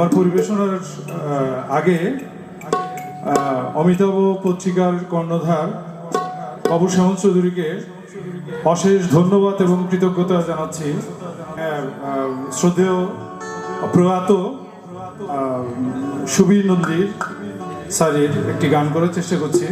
আমার পরিবেশনার আগে অমিতাভ পত্রিকার কর্ণধার বাবু শ্যামল চৌধুরীকে অশেষ ধন্যবাদ এবং কৃতজ্ঞতা জানাচ্ছি। শ্রদ্ধেয়, প্রয়াত সুবীর নন্দীর স্যারের একটি গান করার চেষ্টা করছি।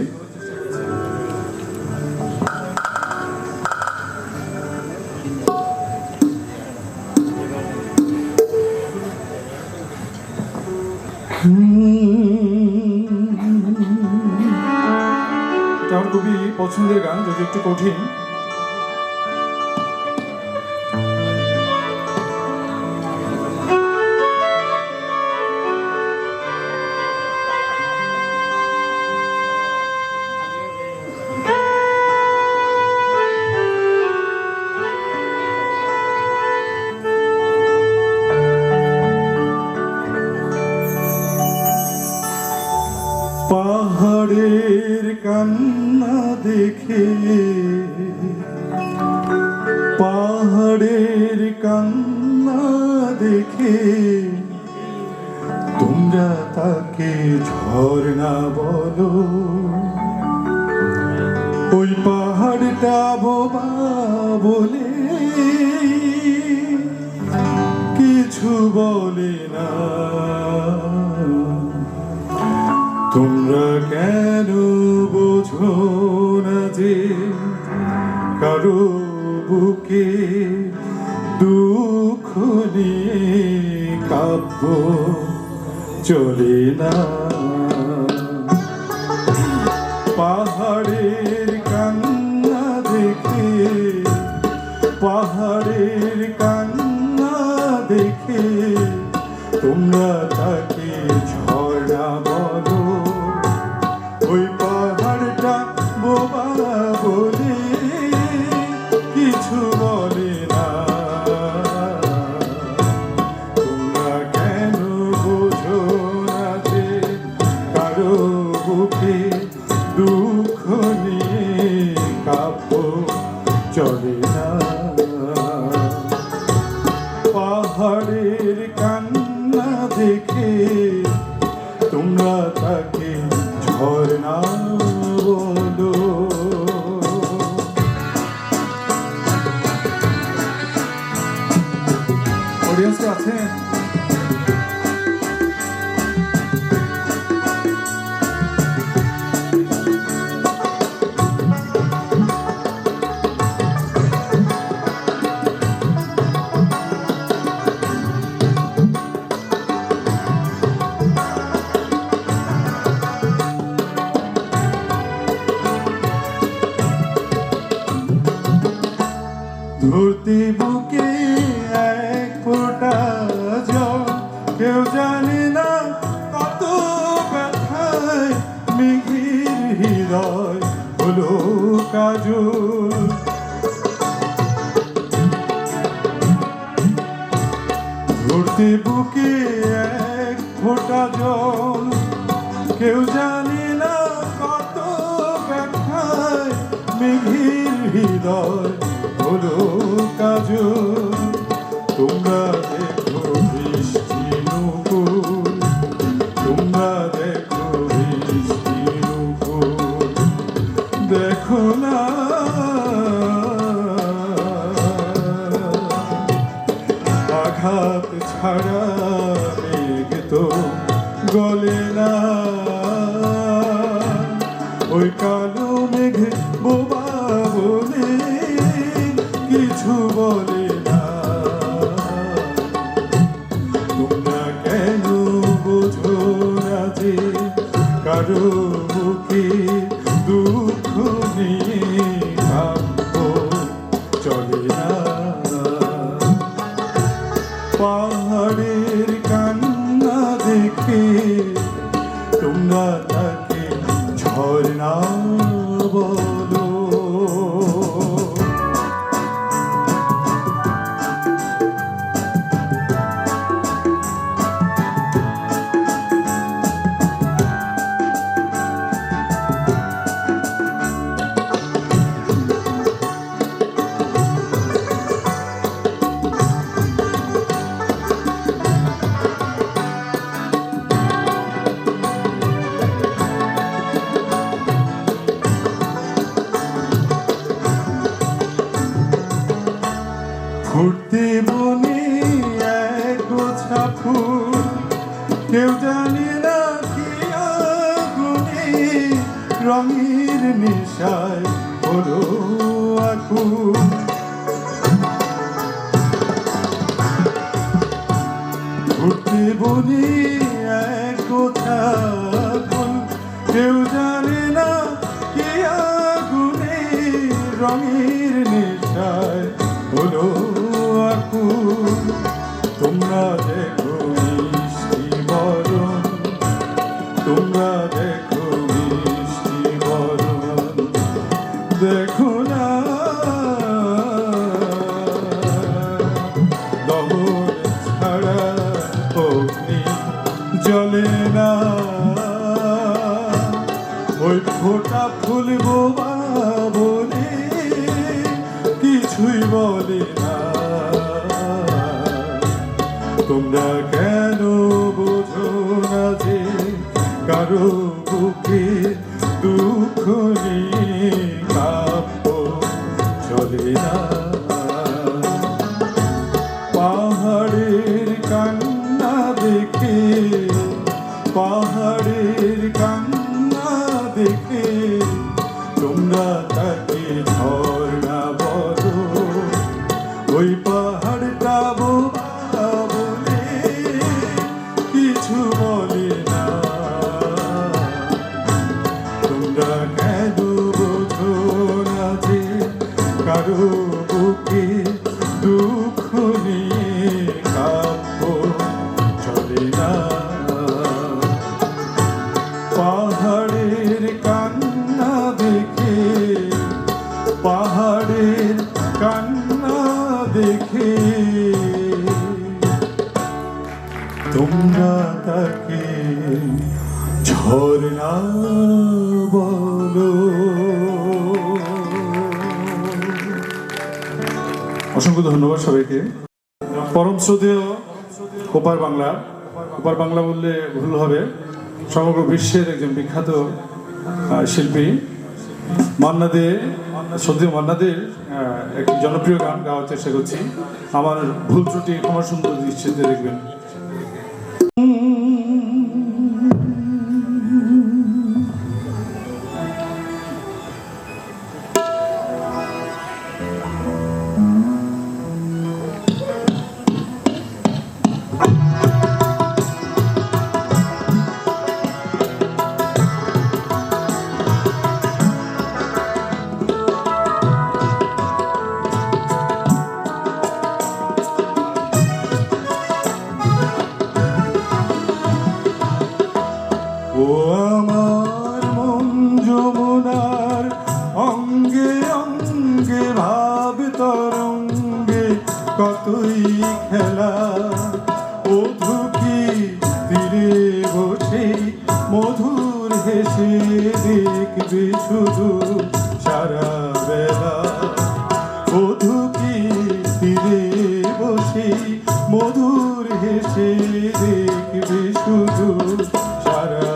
খুবই পছন্দের গান যদি একটু কঠিন পাহাড়ের কান্না দেখে, পাহাড়ের কান্না দেখে তোমরা তাকে ঝর্ণা বলো। ওই পাহাড়টা বোবা বলে কিছু বলে না। তোমরা কেন বোঝো না যে কারও বুকে দুঃখ নিয়ে কাব্য চলে না বুকে দুঃখ নিয়ে কাব্য চলে না। পাহাড়ের কান্না দেখে ধরতে বুকে এক ফোঁটা জল। কেউ জানে না কত ব্যথায় মেঘের হৃদয় হলো কাজল। ধরতে বুকে এক ফোঁটা জল। কেউ জানে না কত ব্যথায় মেঘের হৃদয় হলো কাজ তোমরা দেখো বৃষ্টি তোমরা দেখো বৃষ্টি নুপুর দেখো না। আঘাত ছাড়া মেঘ তো গলে না। ওই কালো ফুল কেউ জানে না কি আগুনে রঙের নেশায় হলো আকুল ঘুরতে বলি এক কথা কেউ জানে না কি আগুনে রঙের নেশায় ওই ফোটা ফুলব বলে কিছুই বলে না। তোমরা কেন বোঝো না যে কারও বুকে অসংখ্য ধন্যবাদ সবাইকে। পরম শ্রদ্ধেয় ওপার বাংলা। ওপার বাংলা বললে ভুল হবে। সমগ্র বিশ্বের একজন বিখ্যাত শিল্পী। মান্না দে শ্রদ্ধেয় মান্না দে একটি জনপ্রিয় গান গাওয়ার চেষ্টা করছি। আমার ভুল ত্রুটি ক্ষমা সুন্দর দৃষ্টিতে দেখবেন। দেখবে শুধু সারা বেলা। বধুকি তীরে বসে, মধুর হেসে দেখবে শুধু সারা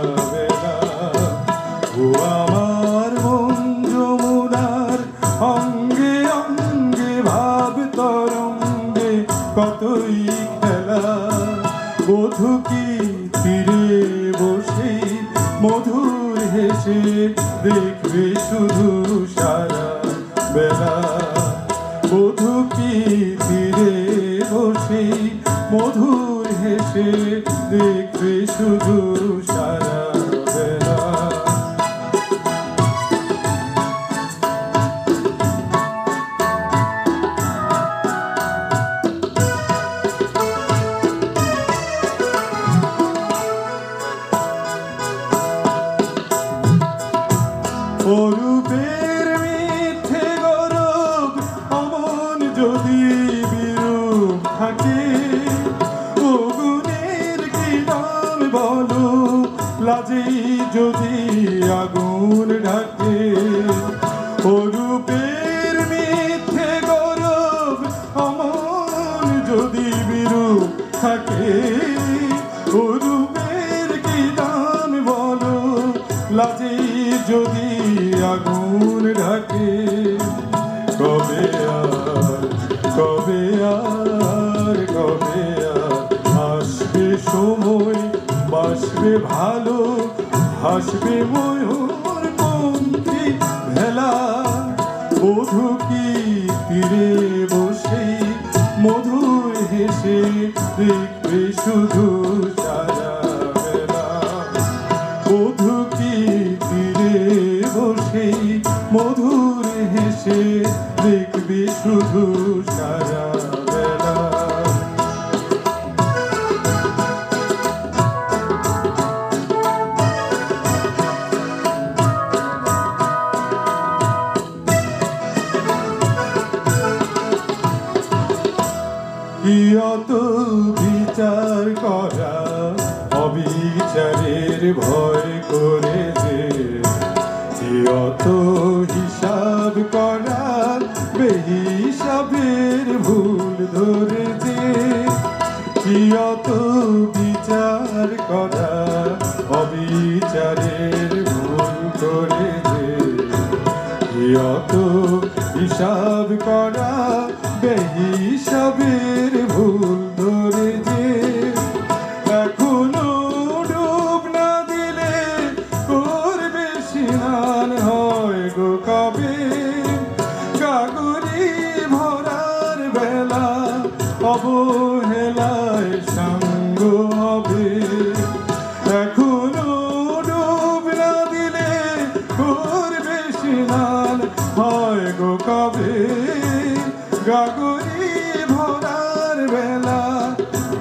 অঙ্গে অঙ্গে, ভাব তরঙ্গে কতই খেলা। বধুকি তীরে বসে মধুর হেসে দেখবে শুধু সারা বেলা। বধুকি তীরে বসে মধুর হেসে দেখবে শুধু সারা ঢাকে অরূপের মিথ্যে গরব অমন যদি বিরূপ থাকে। অরূপের কি দাম বলো? লাজে যদি আগুন ঢাকে। কবে আর কবে আর কবে আর আসবে সময়, বাসবে ভালো, হাসবে ময়ূর। ভেলা বধু কি তীরে বসে মধুর হেসে দেখবে শুধু কি অত হিসাব করা বেহিসাবের ভুল ধরে যে কি অত বিচার করা অবিচারের ভুল করে যে যত হিসাব করা বেহিসাবের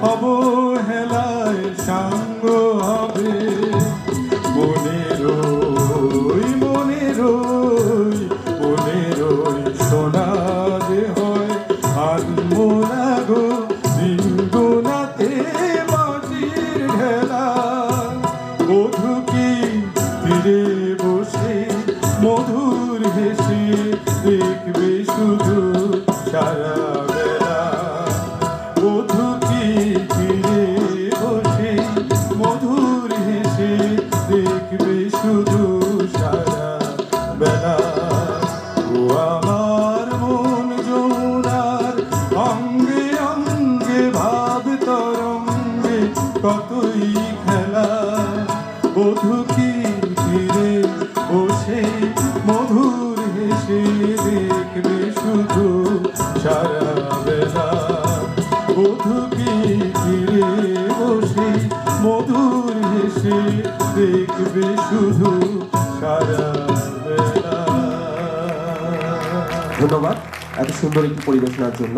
অবহেলায় সঙ্গ হবে। মনে রই মনে রই মনে রই সোনা যে হয় আনমোনা গো দিন গোনাতে মাটির ঢেলা। বধু কি ফিরে বসে, মধুর হেসে দেখবে শুধু সারা বেলা। বধু কতই খেলা বধু কি ধন্যবাদ এত সুন্দর একটি পরিবেশনার জন্য।